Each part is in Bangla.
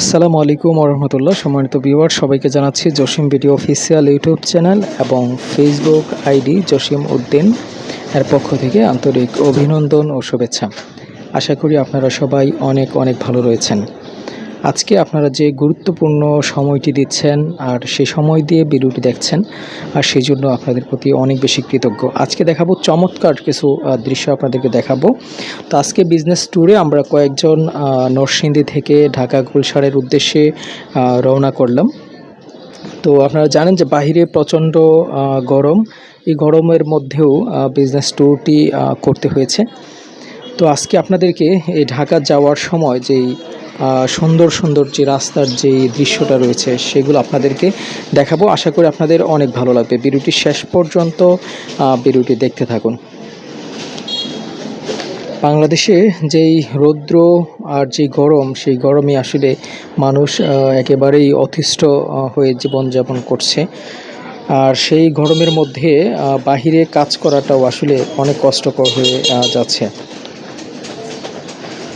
আসসালামু আলাইকুম রহমতুল্লাহ সম্মানিত ভিউয়ার সবাইকে জানাচ্ছি Jasim video official YouTube channel এবং ফেসবুক আইডি জসিম উদ্দিন এর পক্ষ থেকে আন্তরিক অভিনন্দন ও শুভেচ্ছা। আশা করি আপনারা সবাই অনেক অনেক ভালো রয়েছেন। আজকে আপনারা যে গুরুত্বপূর্ণ সময়টি দিচ্ছেন আর সে সময় দিয়ে ভিডিওটি দেখছেন, আর সেই জন্য আপনাদের প্রতি অনেক বেশি কৃতজ্ঞ। আজকে দেখাবো চমৎকার কিছু দৃশ্য আপনাদেরকে দেখাবো। তো আজকে বিজনেস ট্যুরে আমরা কয়েকজন নরসিংদী থেকে ঢাকা গুলশারের উদ্দেশ্যে রওনা করলাম। তো আপনারা জানেন যে বাহিরে প্রচণ্ড গরম। এই গরমের মধ্যেও বিজনেস ট্যুরটি করতে হয়েছে। তো আজকে আপনাদেরকে এই ঢাকা যাওয়ার সময় যেই সুন্দর সুন্দর যে রাস্তার যে দৃশ্যটা রয়েছে, সেগুলো আপনাদেরকে দেখাবো। আশা করি আপনাদের অনেক ভালো লাগবে। ভিডিওটি শেষ পর্যন্ত ভিডিওটি দেখতে থাকুন। বাংলাদেশে যেই রৌদ্র আর যে গরম, সেই গরমে আসলে মানুষ একেবারেই অতিষ্ঠ হয়ে জীবনযাপন করছে। আর সেই গরমের মধ্যে বাহিরে কাজ করাটাও আসলে অনেক কষ্টকর হয়ে যাচ্ছে।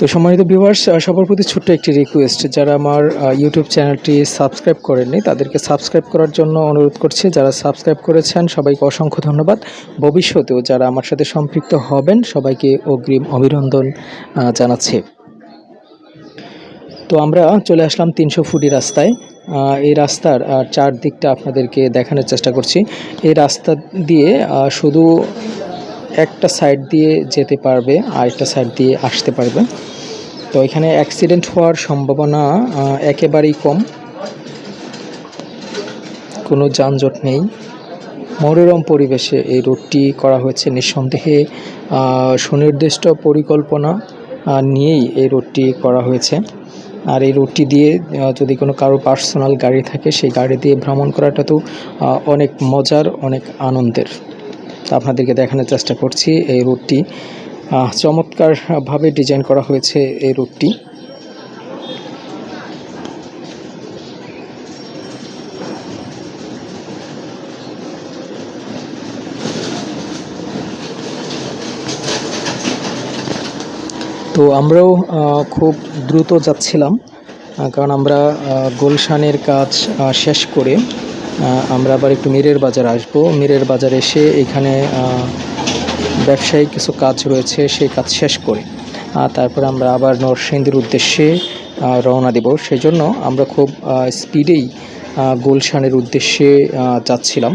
তো সম্মানিত ভিউয়ার্স সবার প্রতি ছোট্ট একটি রিকোয়েস্ট যারা আমার ইউটিউব চ্যানেলটি সাবস্ক্রাইব করেননি, তাদেরকে সাবস্ক্রাইব করার জন্য অনুরোধ করছি। যারা সাবস্ক্রাইব করেছেন, সবাইকে অসংখ্য ধন্যবাদ। ভবিষ্যতেও যারা আমার সাথে সম্পৃক্ত হবেন, সবাইকে অগ্রিম অভিনন্দন জানাচ্ছি। তো আমরা চলে আসলাম তিনশো ফুটি রাস্তায়। এই রাস্তার চারদিকটা আপনাদেরকে দেখানোর চেষ্টা করছি। এই রাস্তা দিয়ে শুধু একটা সাইড দিয়ে যেতে পারবে আর একটা সাইড দিয়ে আসতে পারবে। তো এখানে অ্যাক্সিডেন্ট হওয়ার সম্ভাবনা একেবারেই কম। কোনো যানজট নেই। মনোরম পরিবেশে এই রোডটি করা হয়েছে নিঃসন্দেহে। সুনির্দিষ্ট পরিকল্পনা নিয়েই এই রোডটি করা হয়েছে। আর এই রুটটি দিয়ে যদি কোনো কারও পার্সোনাল গাড়ি থাকে সেই গাড়ি দিয়ে ভ্রমণ করাটা তো অনেক মজার অনেক আনন্দের। আপনাদেরকে দেখানোর চেষ্টা করছি এই আহ, চমৎকারভাবে ডিজাইন করা হয়েছে এই রুটটি। তো আমরাও খুব দ্রুত যাচ্ছিলাম কারণ আমরা গুলশানের কাজ শেষ করে আমরা আবার একটু মিরের বাজার আসব। মিরের বাজার এসে এখানে আহ, ব্যবসায়িক কিছু কাজ রয়েছে সেই কাজ শেষ করে। তারপরে আমরা আবার নরসিংদীর উদ্দেশ্যে রওনা দেব। সেজন্য আমরা খুব স্পিডেই গুলশানের উদ্দেশ্যে যাচ্ছিলাম।